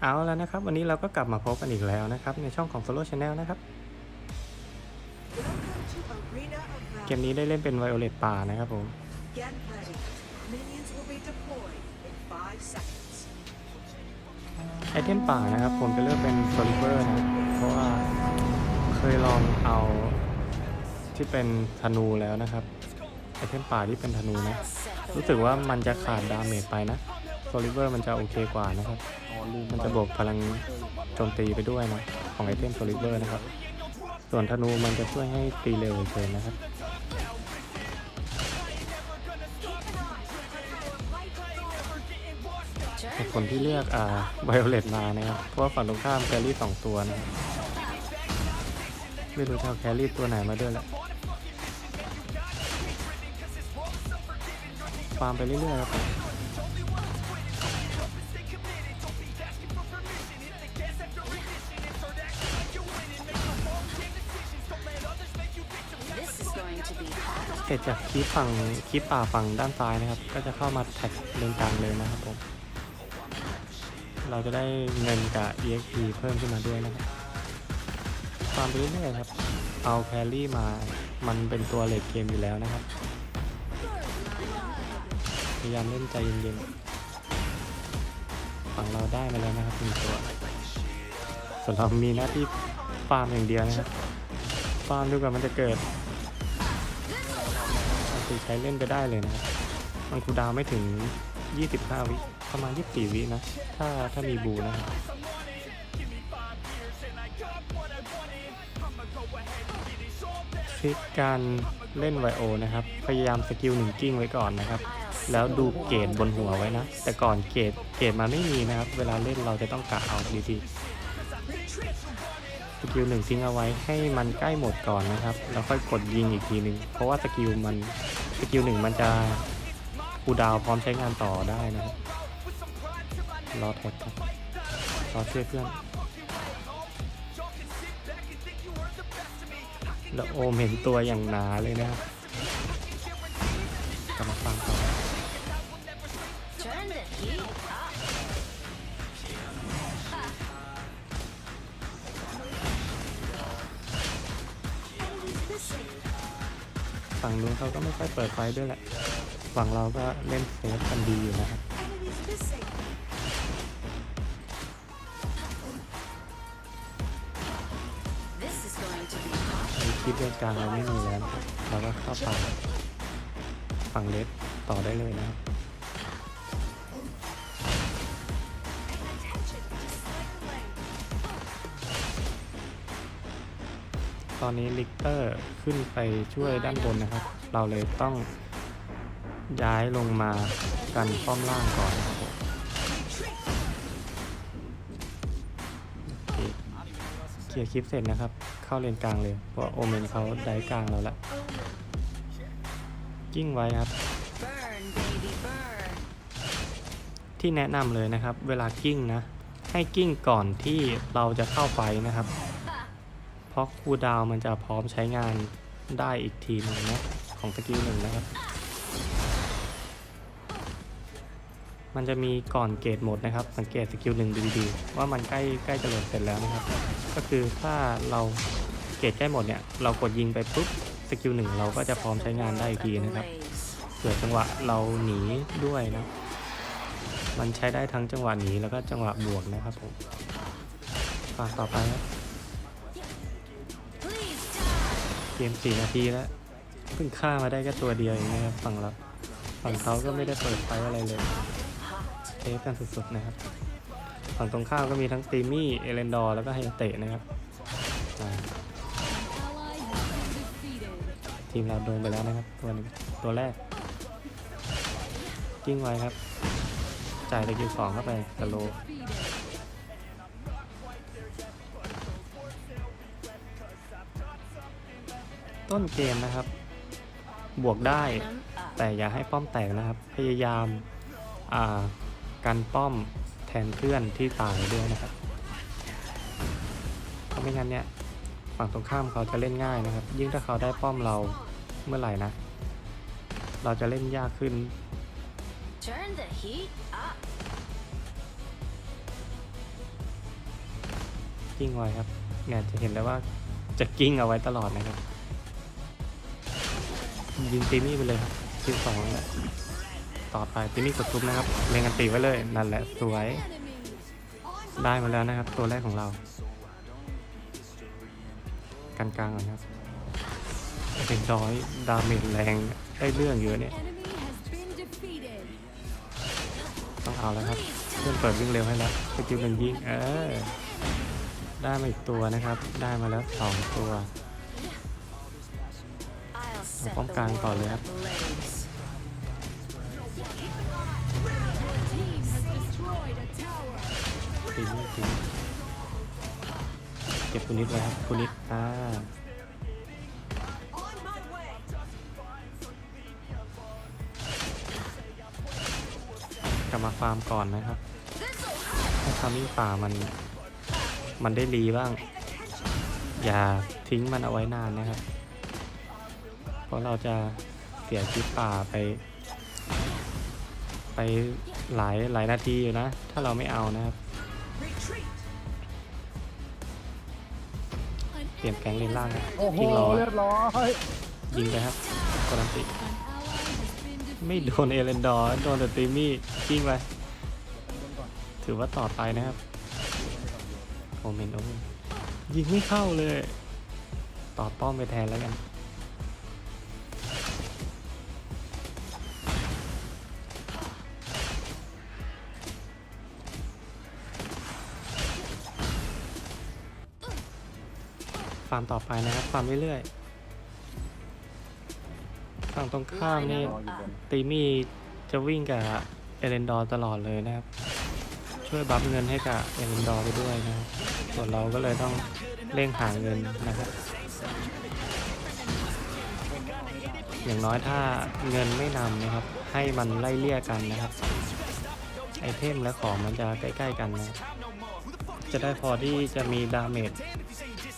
เอาแล้วนะครับ วันนี้เราก็กลับมาพบกันอีกแล้วนะครับ ในช่องของ Solo Channel นะครับ เกมนี้ได้เล่นเป็นไวโอเลตป่านะครับผม ไอเทมป่านะครับ ผมจะเลือกเป็นโซลิเวอร์นะเพราะว่าเคยลองเอาที่เป็นธนูแล้วนะครับ ไอเทมป่าที่เป็นธนูนะ รู้สึกว่ามันจะขาดดาเมจไปนะ โซลิเวอร์มันจะโอเคกว่านะครับ มันจะบวกพลังโจมตีไปด้วยนะ ของไอเทมโซลิเวอร์นะครับ ส่วนธนูมันจะช่วยให้ตีเร็วเฉยนะครับเหตุผลที่เลือกอ่าไวโอเลตมานะครับเพราะว่าฝั่งตรงข้ามแครี่สองตัวนะไม่รู้จะเอาแครี่ตัวไหนมาด้วยแหละฟาร์มไปเรื่อยๆครับ เสร็จจากคลิปฝั่งคลิปป่าฝั่งด้านซ้ายนะครับ ก็จะเข้ามาแท็กเลนกลางเลยนะครับผม เราจะได้เงินกับ EXP เพิ่มขึ้นมาด้วยนะครับฟาร์มไปเรื่อยๆครับ เอาแครี่มา มันเป็นตัวเลดเกมอยู่แล้วนะครับ พยายามเล่นใจเย็นๆ ฝั่งเราได้มาแล้วนะครับหนึ่งตัว ส่วนเรามีหน้าที่ฟาร์มอย่างเดียวนะครับ ฟาร์มดูกว่ามันจะเกิด คือใช้เล่นไปได้เลยนะครับมันคูดาวไม่ถึง 25 วิประมาณ 24 วินะ ถ้าถ้ามีบูนะครับทริคการเล่นไวโอนะครับ พยายามสกิลหนึ่งกิ้งไว้ก่อนนะครับ แล้วดูเกรดบนหัวไว้นะ แต่ก่อนเกรดเกรดมันไม่มีนะครับ เวลาเล่นเราจะต้องกะเอาดีๆ สกิลหนึ่งทิ้งเอาไว้ให้มันใกล้หมดก่อนนะครับ แล้วค่อยกดยิงอีกทีหนึ่งเพราะว่าสกิลมันสกิลหนึ่งมันจะคูดาวพร้อมใช้งานต่อได้นะครับรอแท็กครับรอช่วยเพื่อนแล้วโอมเห็นตัวอย่างหนาเลยนะครับกลับมาฟังต่อ ฝั่งนู้นเขาก็ไม่ค่อยเปิดไฟด้วยแหละ ฝั่งเราก็เล่นเซฟกันดีอยู่นะครับคลิปเรื่องกลางเราไม่มีแล้ว เราก็เข้าป่าฝั่งเลสต่อได้เลยนะครับ อนนี้ลิกเตอร์ขึ้นไปช่วยด้านบนนะครับ เราเลยต้องย้ายลงมากันป้อมล่างก่อนนะครับผมโอเคเคลียร์คลิปเสร็จนะครับ เข้าเลนกลางเลยเพราะโอเมนเขาได้กลางเราละกิ้งไว้ครับ Burn, baby, burn. ที่แนะนำเลยนะครับ เวลากิ้งนะ ให้กิ้งก่อนที่เราจะเข้าไฟนะครับเพ ราะคูดาวมันจะพร้อมใช้งานได้อีกทีหนึ่งนะของสกิลหนึ่งนะครับ มันจะมีก่อนเกตหมดนะครับ สังเกตสกิลหนึ่งดูดีๆว่ามันใกล้ใกล้จะหลดเสร็จแล้วนะครับ ก็คือถ้าเราเกตใกล้หมดเนี่ยเรากดยิงไปปุ๊บสกิลหนึ่งเราก็จะพร้อมใช้งานได้อีกทีนะครับเผื่อจังหวะเราหนีด้วยนะ มันใช้ได้ทั้งจังหวะหนีแล้วก็จังหวะบวกนะครับผมฝากต่อไปครับ เกมสี่นาทีแล้วเพิ่งฆ่ามาได้แค่ตัวเดียวเองนะครับฝั่งเราฝั่งเขาก็ไม่ได้เปิดไฟอะไรเลยเทสกันสุดๆนะครับ ฝั่งตรงข้ามก็มีทั้งตีมี่เอเลนดอร์แล้วก็ไฮเตะนะครับทีมเราโดนไปแล้วนะครับตัวนึงตัวแรกกิ้งไว้ครับ จ่ายตะกิวสองเข้าไปสโล ต้นเกมนะครับ บวกได้ Them up. แต่อย่าให้ป้อมแตกนะครับ พยายามอ่ากันป้อมแทนเพื่อนที่ตายด้วยนะครับเพราะไม่งั้นเนี่ยฝั่งตรงข้ามเขาจะเล่นง่ายนะครับ ยิ่งถ้าเขาได้ป้อมเราเมื่อไหร่นะ เราจะเล่นยากขึ้น Turn the heat up. กิ้งไว้ครับเนี่ยจะเห็นได้ว่าจะกิ้งเอาไว้ตลอดนะครับ ยิงตีมี่ไปเลยครับคิวสองแหละต่อไปตีมี่กดทุบนะครับเล็งกันตีไว้เลยนั่นแหละสวย ได้มาแล้วนะครับ ตัวแรกของเรากันกลางก่อนครับเป็นร้อยดาเมจแรงได้เรื่องเยอะเนี่ยต้องเอาแล้วครับเพื่อนเปิดวิ่งเร็วให้แล้วสกิลหนึ่งยิงเออได้มาอีกตัวนะครับ ได้มาแล้วสองตัว I'll set ป้องกันก่อนเลยครับ ablaze. ตีนี่ตีนี่เก็บคุณนิดไว้ครับคุณนิดอ่า On my way. กลับมาฟาร์มก่อนนะครับให้ทามิ่งป่ามัน มันได้รีบ้าง อย่าทิ้งมันเอาไว้นานนะครับ ราะเราจะเสียชีวิตป่าไป ไปหลายหลายนาทีอยู่นะ ถ้าเราไม่เอานะครับ Retreat. เปลี่ยนแก๊งเลนล่างครับโอ้โหทิ้งรอเรียบร้อยยิงไปครับกดอันติ ไม่โดนเอเลนดอร์โดนแต่ตีมี่กิ้งไปถือว่าต่อไปนะครับโอเมนโอเมนยิงไม่เข้าเลย ต่อป้อมไปแทนแล้วกัน ฟาร์มต่อไปนะครับฟาร์มเรื่อยๆฝั่งตรงข้ามนี่รออยู่บนตีมี่จะวิ่งกับเอเลนดอร์ตลอดเลยนะครับ ช่วยบัฟเงินให้กับเอเลนดอร์ไปด้วยนะครับส่วนเราก็เลยต้องเร่งหาเงินนะครับอย่างน้อยถ้าเงินไม่นำนะครับ ให้มันไล่เลี่ยกันนะครับ ไอเทมและของมันจะใกล้ ๆ กันนะจะได้พอที่จะมีดาเมจ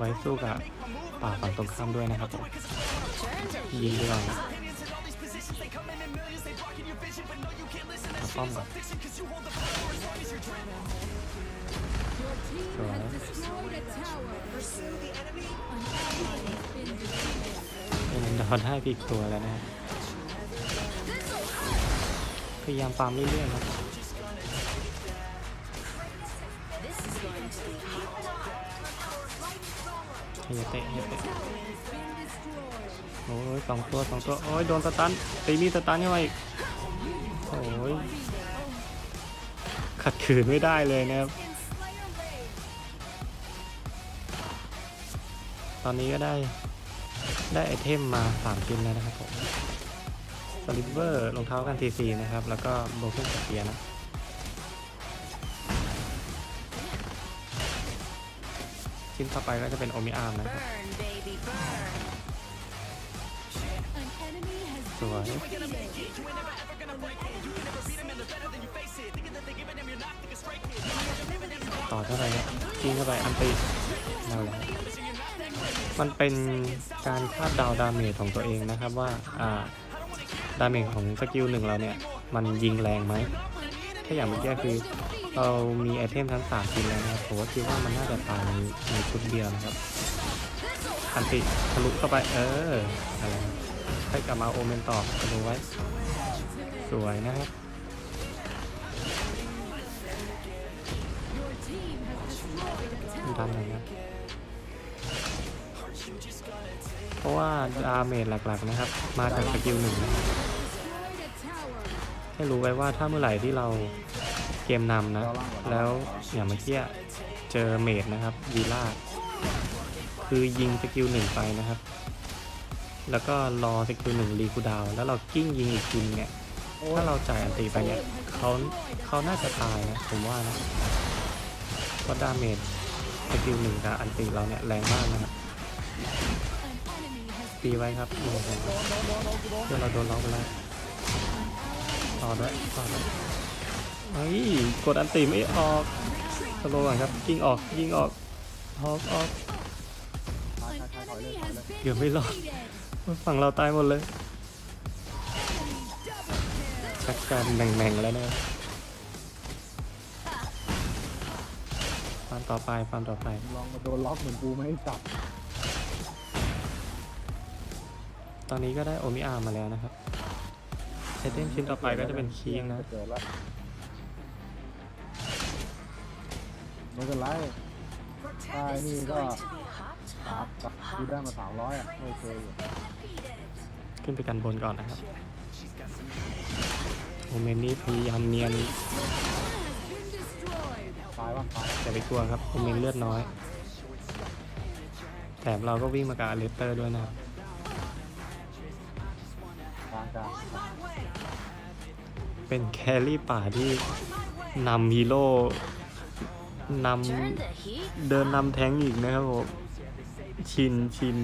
ไว้สู้กับป่าฝั่งตรงข้ามด้วยนะครับผมยิงดีกว่านะเอาป้อมก่อนสวยเอเลนดอร์ได้ปอีกตัวแล้วนะพยายามฟาร์มเรื่อยๆนะ This ให้ยาเตะให้ยาเตะโอ้ยสองตัวสองตัวโอ้ยโดนสตันตีมีสตันเข้ามาอีกโอ้ยขัดขืนไม่ได้เลยนะครับ ตอนนี้ก็ได้ได้ไอเทมมาสามชิ้นแล้วนะครับผมสลิปเวอร์รองเท้ากันทีซีนะครับ แล้วก็โบเกนสเปียร์นะ ชิ้นต่อไปก็จะเป็นโอมิอาร์มนะครับสวยต่อเท่าไหร่ครับกินเข้าไปอันตีนั่นแหละมันเป็นการคาดเดาดาเมจของตัวเองนะครับว่าอ่าดาเมจของสกิลหนึ่งเราเนี่ย มันยิงแรงไหมถ้าอย่างเมื่อกี้คือ เรามีไอเทมทั้งสามชิ้นแล้วนะครับผมว่าคิดว่ามันน่าจะตายในชุดเดียวนะครับอันติทะลุเข้าไปเอออะไรให้กลับมาโอเมนต่อดูไว้ สวยนะครับดันหน่อยนะเพราะว่าดาเมจหลักๆนะครับ มาจากสกิลหนึ่งนะให้รู้ไว้ว่าถ้าเมื่อไหร่ที่เรา เกมนำนะ แล้วอย่างเมื่อกี้เจอเมจนะครับวีล่าคือยิงสกิลหนึ่งไปนะครับ แล้วก็รอสกิลหนึ่งรีคูดาว แล้วเรากิ้งยิงอีกทีเนี่ยถ้าเราจ่ายอันตีไปเนี่ยเขาเขาน่าจะตายนะผมว่านะเพราะดาเมจสกิลหนึ่งกับอันตีเราเนี่ยแรงมากนะครับตีไว้ครับโอ้โหเพื่อเราโดนล็อกไปแล้วต่อด้วยต่อด้วย เฮ้ยกดอันตีไม่ออกสโลว์ก่อนครับยิงออกยิงออกออกออกถอยถอยถอยเลยถอยเลยเกือบไม่รอดฝั่งเราตายหมดเลยชักการแบ่งๆแล้วนะครับตามต่อไปฟาร์มต่อไปลองมาโดนล็อกเหมือนกูไม่ให้จับตอนนี้ก็ได้โอมิอาร์มาแล้วนะครับไอเทมชิ้นต่อไปก็จะเป็นคีงนะ ไม่เป็นไร Protect ไอ้ us. นี่ It's ก็ going to be hot, ครับ hot, กู hot. ได้มาสามร้อยอะโอเคอยู่ขึ้นไปกันบนก่อนนะครับโอเมนนี่พยายามเนียนตายปะตายแต่ไปกลัวครับโอเมนเลือดน้อย แถมเราก็วิ่งมากับอเลสเตอร์ด้วยนะครับกลางกลางเป็นแครี่ป่าที่นำฮีโร่ น Turn the heat ำเดินนำแท้งอีกนะครับผมชินชิน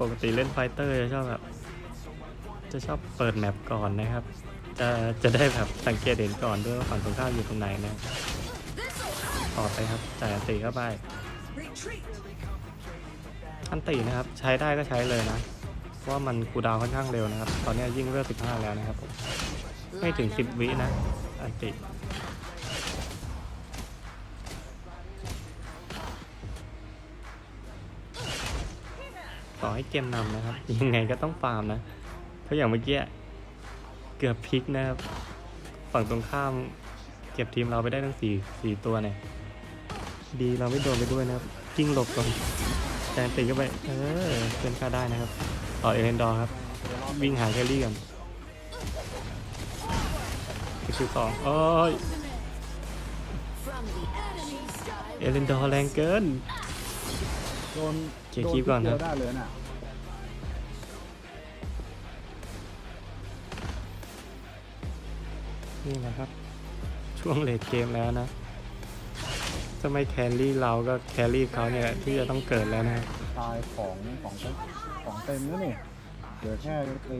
ปกติเล่นไฟเตอร์จะชอบแบบ จะชอบเปิดแมปก่อนนะครับ จะจะได้แบบสังเกตเห็นก่อนด้วยว่าฝั่งตรงข้ามอยู่ตรงไหนนะครับต่อไปครับจ่ายอันตีเข้าไป Retreat. อันตีนะครับ ใช้ได้ก็ใช้เลยนะเพราะว่ามันคูลดาวน์ค่อนข้างเร็วนะครับ ตอนนี้ยิ่งเลือด15 แล้วนะครับผมไม่ถึง 10 วินะอันติ ต่อให้เกมนำนะครับ ยังไงก็ต้องฟาร์มนะเพราะอย่างเมื่อกี้เกือบพลิกนะครับ ฝั่งตรงข้ามเก็บทีมเราไปได้ทั้งสี่สี่ตัวเนี่ย ดีเราไม่โดนไปด้วยนะครับกิ้งหลบก่อนแทนติก็ไป เออเป็นค่าได้นะครับ ต่อเอเลนดอร์ครับ วิ่งหาแคลรี่กันคิวสองโอ้ยเอเลนดอร์แรงเกิน โดนเคลียร์คลิปก่อนครับโดทีเดียวได้เลยน่ะนี่นะครับ ช่วงเลดเกมแล้วนะจะไม่แครี่เราก็แครี่เขาเนี่ยแหละที่จะต้องเกิดแล้วนะครับตายของของเต็มของเต็มแล้วนี่เหลือแค่ไป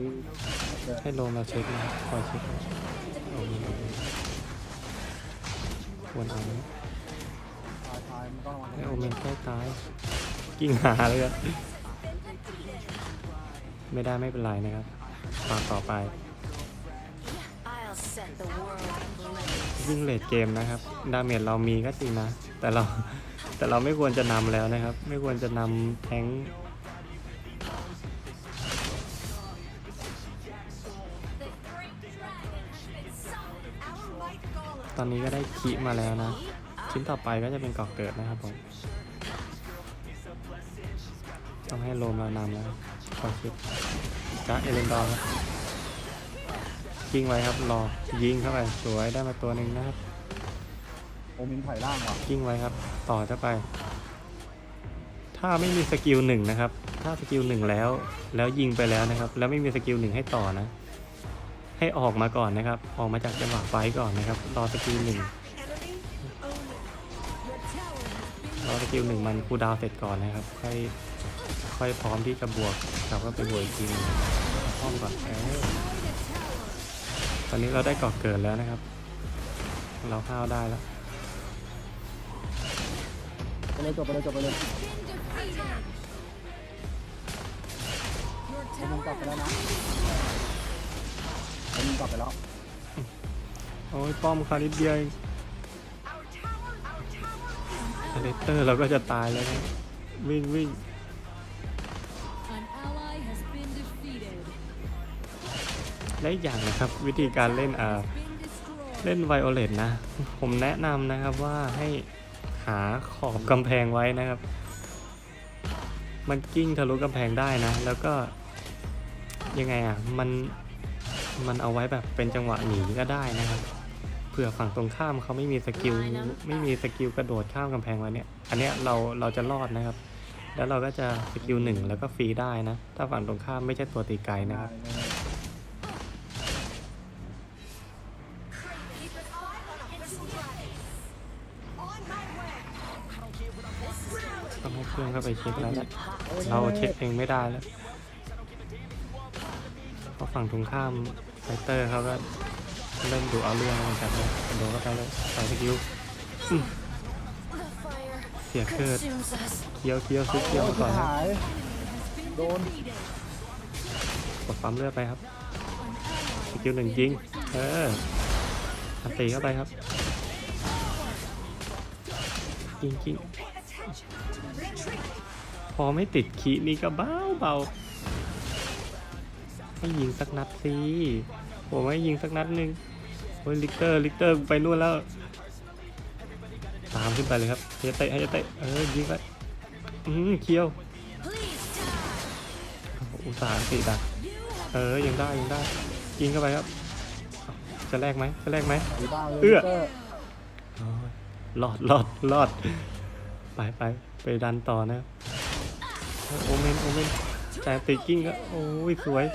เดินให้โลมาเช็คนะครับคอยเช็คโอ้โหควรเอาไหมตายตายมันต้องมาให้โอเมนใกล้ตาย กิ้งหาเลยอะไม่ได้ไม่เป็นไรนะครับตามต่อไป I'll set the world ablaze. วิ่งเลดเกมนะครับ ดาเมจเรามีก็จริงนะ แต่เราแต่เราไม่ควรจะนำแล้วนะครับ ไม่ควรจะนำแทงตอนนี้ก็ได้ขีมาแล้วนะ ชิ้นต่อไปก็จะเป็นกอกเกิดนะครับผม ต้องให้โลมเรานำแล้วขอคิดจ้าเอเลนดอร์ครับยิงไว้ครับรอยิงเข้าไปสวยได้มาตัวหนึ่งนะครับโอมินไถ่ล่างว่ะกิ้งไว้ครับ ต่อจะไป ถ้าไม่มีสกิลหนึ่งนะครับ ถ้าสกิลหนึ่งแล้ว แล้วยิงไปแล้วนะครับ แล้วไม่มีสกิลหนึ่งให้ต่อนะ ให้ออกมาก่อนนะครับ ออกมาจากจังหวะไฟต์ก่อนนะครับ รอสกิลหนึ่ง รอสกิลหนึ่งมันคูลดาวน์เสร็จก่อนนะครับ ค่อยค่อยพร้อมที่จะบวกกลับก็ไปบวกอีกทีหนึงห้อมก่อนเออตอนนี้เราได้ก่อเกิดแล้วนะครับ เราห้าวได้แล้วไปเลยจบไปเลยจบไปเลยโอมินกลับไปแล้วนะโอมินกลับไปแล้ว โอ้ยป้อมคาริดเดียว เองอเลสเตอร์เราก็จะตายแล้วนะวิ่งวิ่ง An ally has been defeated. และอีกอย่างนะครับวิธีการเล่นอ่า Been destroyed. เล่นไวโอเลตนะ ผมแนะนำนะครับว่าให้หาขอบกำแพงไว้นะครับ มันกิ้งทะลุกำแพงได้นะ แล้วก็ยังไงอะ มันมันเอาไว้แบบเป็นจังหวะหนีก็ได้นะครับเผื่อฝั่งตรงข้ามเขาไม่มีสกิลไม่มีสกิลกระโดดข้ามกำแพงมาเนี่ยอันเนี้ยเราเราจะรอดนะครับ แล้วเราก็จะสกิลหนึ่งแล้วก็ฟรีได้นะ ถ้าฝั่งตรงข้ามไม่ใช่ตัวตีไกลนะครับต้องให้เพื่อนเข้าไปเช็คแล้วแหละเราเช็คเองไม่ได้แล้วเพราะฝั่งตรงข้ามไฟเตอร์เขาก็ เริ่มดูเอาเรื่องเหมือนกันเลยโดนเข้าไปเลยใส่สกิลเสียเกิด consumes us. เคี้ยวเคี้ยวซุกเคี้ยวมาก่อนโดนกดปั๊มเลือดไปครับสกิลหนึ่งยิงเอออันตีเข้าไปครับกิ้งกิ้งพอไม่ติดขีนี่ก็เบาเบาให้ยิงสักนัดสิ ผมให้ยิงสักนัดหนึ่งโอ้ยลิกเตอร์ลิกเตอร์ไปนู่นแล้ว ตามขึ้นไปเลยครับให้เตะให้เตะเออยิงไปอืมเคี้ยว Please die. อุตส่าห์ติดอะเออยังได้ยังได้ยิงเข้าไปครับ จะแลกไหมจะแลกไหมดีบ้างเลยเอื้อตร์โอ้ยรอดรอดรอดไปไปไปดันต่อนะโอเมนโอเมนแต่ติกิ้งก็โอ้ยสวย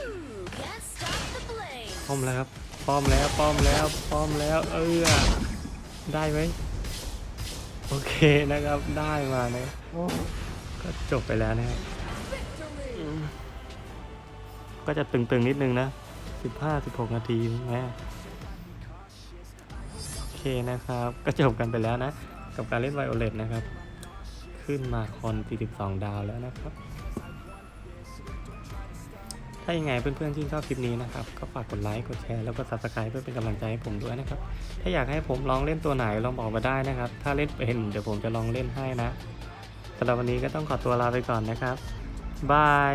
ป้อมแล้วครับป้อมแล้วป้อมแล้วป้อมแล้วเออได้ไหมโอเคนะครับได้มานะก็จบไปแล้วนะครับก็จะตึงๆนิดนึงนะสิบห้าสิบหกนาทีแม่โอเคนะครับ ก็จบกันไปแล้วนะ กับการเล่นไวโอเลตนะครับ ขึ้นมาคอน 42 ดาวแล้วนะครับ ถ้ายังไงเพื่อนๆที่ชอบคลิปนี้นะครับ ก็ฝากกดไลค์ กดแชร์ แล้วก็ subscribe เพื่อเป็นกำลังใจให้ผมด้วยนะครับ ถ้าอยากให้ผมลองเล่นตัวไหนลองบอกมาได้นะครับ ถ้าเล่นเป็นเดี๋ยวผมจะลองเล่นให้นะสำหรับวันนี้ก็ต้องขอตัวลาไปก่อนนะครับบาย